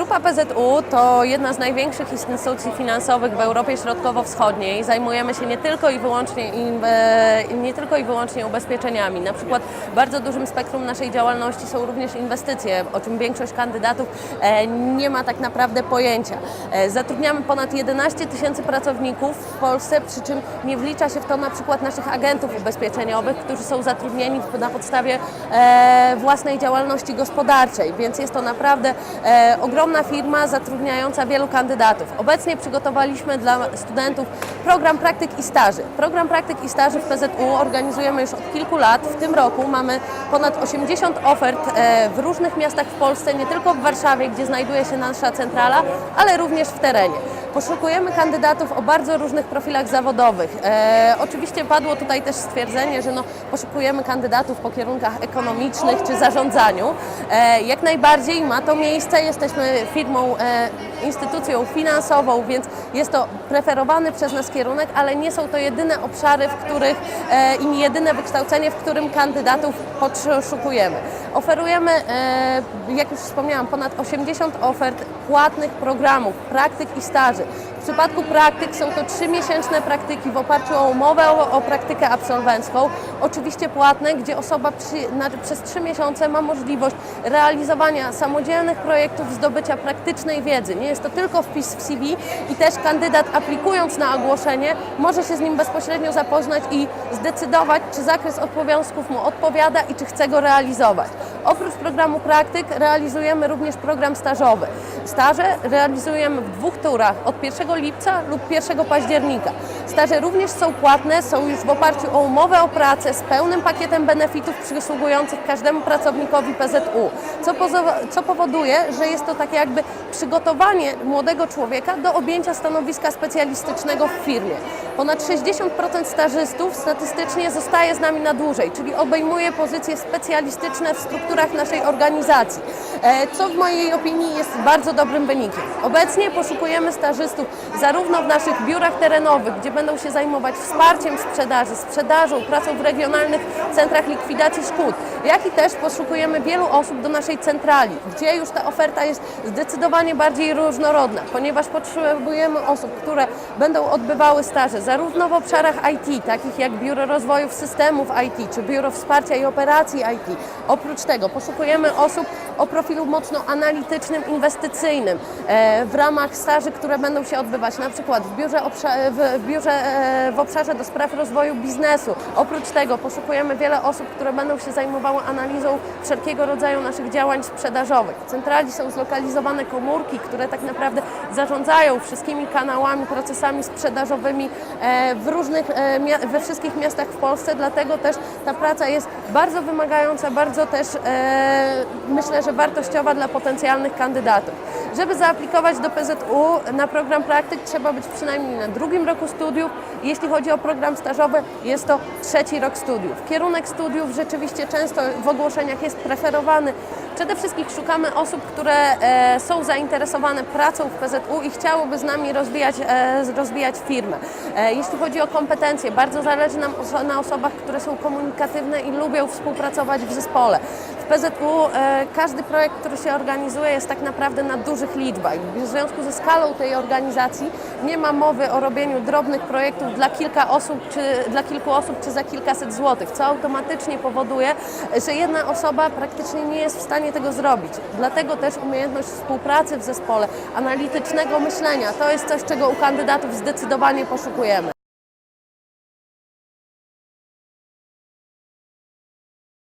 Grupa PZU to jedna z największych instytucji finansowych w Europie Środkowo-Wschodniej. Zajmujemy się nie tylko i wyłącznie, nie tylko i wyłącznie ubezpieczeniami. Na przykład bardzo dużym spektrum naszej działalności są również inwestycje, o czym większość kandydatów e, nie ma tak naprawdę pojęcia. E, Zatrudniamy ponad 11 tysięcy pracowników w Polsce, przy czym nie wlicza się w to na przykład naszych agentów ubezpieczeniowych, którzy są zatrudnieni na podstawie e, własnej działalności gospodarczej, więc jest to naprawdę e, ogromna firma zatrudniająca wielu kandydatów. Obecnie przygotowaliśmy dla studentów program praktyk i staży. Program praktyk i staży w PZU organizujemy już od kilku lat. W tym roku mamy ponad 80 ofert e, w różnych miastach w Polsce, nie tylko w Warszawie, gdzie znajduje się nasza centrala, ale również w terenie. Poszukujemy kandydatów o bardzo różnych profilach zawodowych. E, oczywiście padło tutaj też stwierdzenie, że no, poszukujemy kandydatów po kierunkach ekonomicznych czy zarządzaniu. E, jak najbardziej ma to miejsce. Jesteśmy firmą, e, instytucją finansową, więc jest to preferowany przez nas kierunek, ale nie są to jedyne obszary, w których e, i jedyne wykształcenie, w którym kandydatów poszukujemy. Oferujemy, e, jak już wspomniałam, ponad 80 ofert płatnych programów, praktyk i staży. W przypadku praktyk są to trzymiesięczne praktyki w oparciu o umowę o, praktykę absolwencką, oczywiście płatne, gdzie osoba przy, na, przez trzy miesiące ma możliwość realizowania samodzielnych projektów, zdobycia praktycznej wiedzy. Nie jest to tylko wpis w CV i też kandydat aplikując na ogłoszenie może się z nim bezpośrednio zapoznać i zdecydować, czy zakres obowiązków mu odpowiada i czy chce go realizować. Oprócz programu praktyk realizujemy również program stażowy. Staże realizujemy w dwóch turach od 1 lipca lub 1 października. Staże również są płatne, są już w oparciu o umowę o pracę z pełnym pakietem benefitów przysługujących każdemu pracownikowi PZU, co, co powoduje, że jest to takie jakby przygotowanie młodego człowieka do objęcia stanowiska specjalistycznego w firmie. Ponad 60% stażystów statystycznie zostaje z nami na dłużej, czyli obejmuje pozycje specjalistyczne w strukturach naszej organizacji, co w mojej opinii jest bardzo dobrym wynikiem. Obecnie poszukujemy stażystów zarówno w naszych biurach terenowych, gdzie będą się zajmować wsparciem sprzedaży, sprzedażą, pracą w regionalnych centrach likwidacji szkód, jak i też poszukujemy wielu osób do naszej centrali, gdzie już ta oferta jest zdecydowanie bardziej różnorodna, ponieważ potrzebujemy osób, które będą odbywały staże zarówno w obszarach IT, takich jak Biuro Rozwoju Systemów IT czy Biuro Wsparcia i Operacji IT. Oprócz tego poszukujemy osób o profilu mocno analitycznym, inwestycyjnym e, w ramach staży, które będą się odbywać na przykład w biurze, w, biurze e, w obszarze do spraw rozwoju biznesu. Oprócz tego poszukujemy wiele osób, które będą się zajmowały analizą wszelkiego rodzaju naszych działań sprzedażowych. W centrali są zlokalizowane komórki, które tak naprawdę zarządzają wszystkimi kanałami, procesami sprzedażowymi e, w różnych, we wszystkich miastach w Polsce, dlatego też ta praca jest bardzo wymagająca, bardzo też myślę, że wartościowa dla potencjalnych kandydatów. Żeby zaaplikować do PZU na program praktyk trzeba być przynajmniej na drugim roku studiów. Jeśli chodzi o program stażowy, jest to trzeci rok studiów. Kierunek studiów rzeczywiście często w ogłoszeniach jest preferowany. Przede wszystkim szukamy osób, które e, są zainteresowane pracą w PZU i chciałyby z nami rozwijać, e, rozwijać firmę. E, jeśli chodzi o kompetencje, bardzo zależy nam na osobach, które są komunikatywne i lubią współpracować w zespole. W PZU każdy projekt, który się organizuje jest tak naprawdę na dużych liczbach. W związku ze skalą tej organizacji nie ma mowy o robieniu drobnych projektów dla kilka osób, czy dla kilku osób, czy za kilkaset złotych, co automatycznie powoduje, że jedna osoba praktycznie nie jest w stanie tego zrobić. Dlatego też umiejętność współpracy w zespole, analitycznego myślenia, to jest coś, czego u kandydatów zdecydowanie poszukujemy.